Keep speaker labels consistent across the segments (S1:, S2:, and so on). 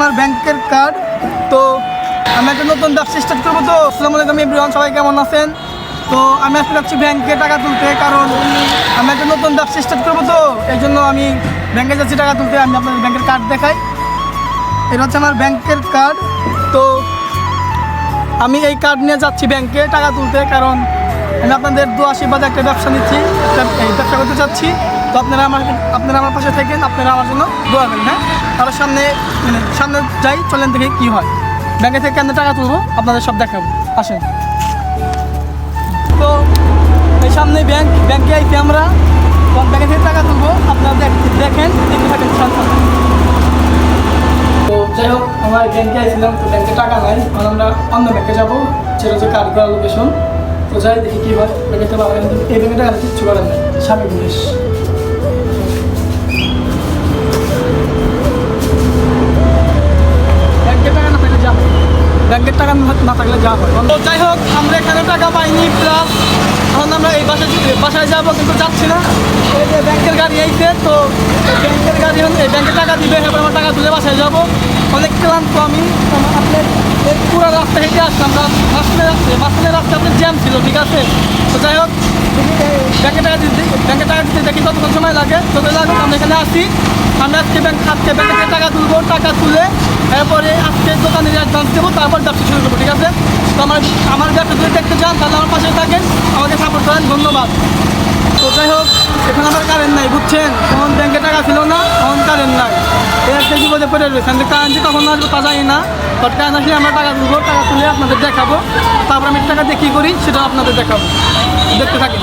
S1: আমার ব্যাংকের কার্ড তো আমি একটা নতুন ব্যবসা স্টার্ট করব তো। আসসালামু আলাইকুম এভরিওয়ান সবাই কেমন আছেন? তো আমি আজকে যাচ্ছি ব্যাংকে টাকা তুলতে, কারণ আমি একটা নতুন ব্যবসা স্টার্ট করব তো। এই জন্য আমি ব্যাংকে যাচ্ছি টাকা তুলতে, আমি আপনাদের ব্যাংকের কার্ড দেখাই। এটা হচ্ছে আমার ব্যাংকের কার্ড তো আমি এই কার্ড নিয়ে যাচ্ছি ব্যাংকে টাকা তুলতে, কারণ আমি আপনাদের দু আশীর্বাদে একটা ব্যবসা নিচ্ছি ব্যবসা করতে চাচ্ছি। তো আপনারা আমার আপনারা আমার পাশে থাকেন, আপনারা আমার জন্য দোয়া করেন হ্যাঁ? তাহলে সামনে মানে সামনে যাই, চলেন দেখে কী হয়। ব্যাংকে থেকে কেন টাকা তুলবো, আপনাদের সব দেখাবো। আসেন। তো, এই সামনে ব্যাংক, ব্যাংকে আইছি আমরা ব্যাংকে থেকে টাকা তুলবো, আপনারা দেখ- দেখেন দেখতে থাকেন তো যাই হোক, আমরা ব্যাংকে আসছিলাম তো ব্যাংকে টাকা নাই, এখন আমরা অন্য ব্যাংকে যাব। সেটা হচ্ছে করার লোকেশন তো যাই, দেখি কী হয় ব্যাংকে তো এই ব্যাংকে টাকা কিচ্ছু করার নেই, স্বামী পুলিশ। ব্যাংকের টাকা না- থাকলে যা তো যাই হোক, আমরা এখানে টাকা পাইনি প্লাস এখন আমরা এই বাসায় বাসায় যাব, কিন্তু যাচ্ছি না। এই যে ব্যাংকের গাড়ি আইছে, তো ব্যাংকের গাড়ি এই ব্যাংকে টাকা দিবে এবার আমার টাকা তুলে বাসায় যাব। অনেক ক্লান্ত আমি। আপনার পুরো রাস্তা হেঁটে আসলাম মাঝখানে রাস্তায় মাঝখানে রাস্তায় আপনার জ্যাম ছিল, ঠিক আছে? তো যাই হোক, ব্যাংকে টাকা দিতে দেখি কতক্ষণ সময় লাগে? তত লাগুক, আমরা এখানে আসি। আমি আজকে ব্যাংক আজকে ব্যাংকে টাকা তুলবো, টাকা তুলে এরপরে আজকে দোকানে অ্যাডভান্স দেবো, তারপর ব্যবসা শুরু করব, ঠিক আছে? তো আমার আমার ব্যবসা যদি দেখতে চান, তাহলে আমার পাশে থাকেন, আমাকে সাপোর্ট করেন, ধন্যবাদ। তো যাই হোক, এখন আমার কারেন্ট নাই, বুঝছেন? তখন ব্যাংকে টাকা ছিল না, তখন কারেন্ট নাই। এই একটা বিপদে পড়ে রয়েছে। আমি কারেন্ট যে কখন আসব তা জানি না। বাট কারেন্ট আসলে আমরা টাকা তুলবো, টাকা তুলে আপনাদের দেখাবো। তারপর আমি টাকা দিয়ে কী করি সেটা আপনাদের দেখাবো। দেখতে থাকেন।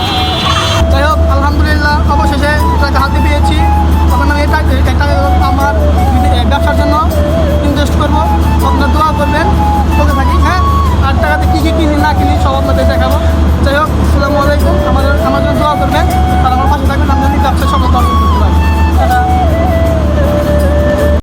S1: করবেন। চোখে থাকি হ্যাঁ? আর টাকাতে কী কী কিনি না কিনি সব আপনাদের দেখাবো।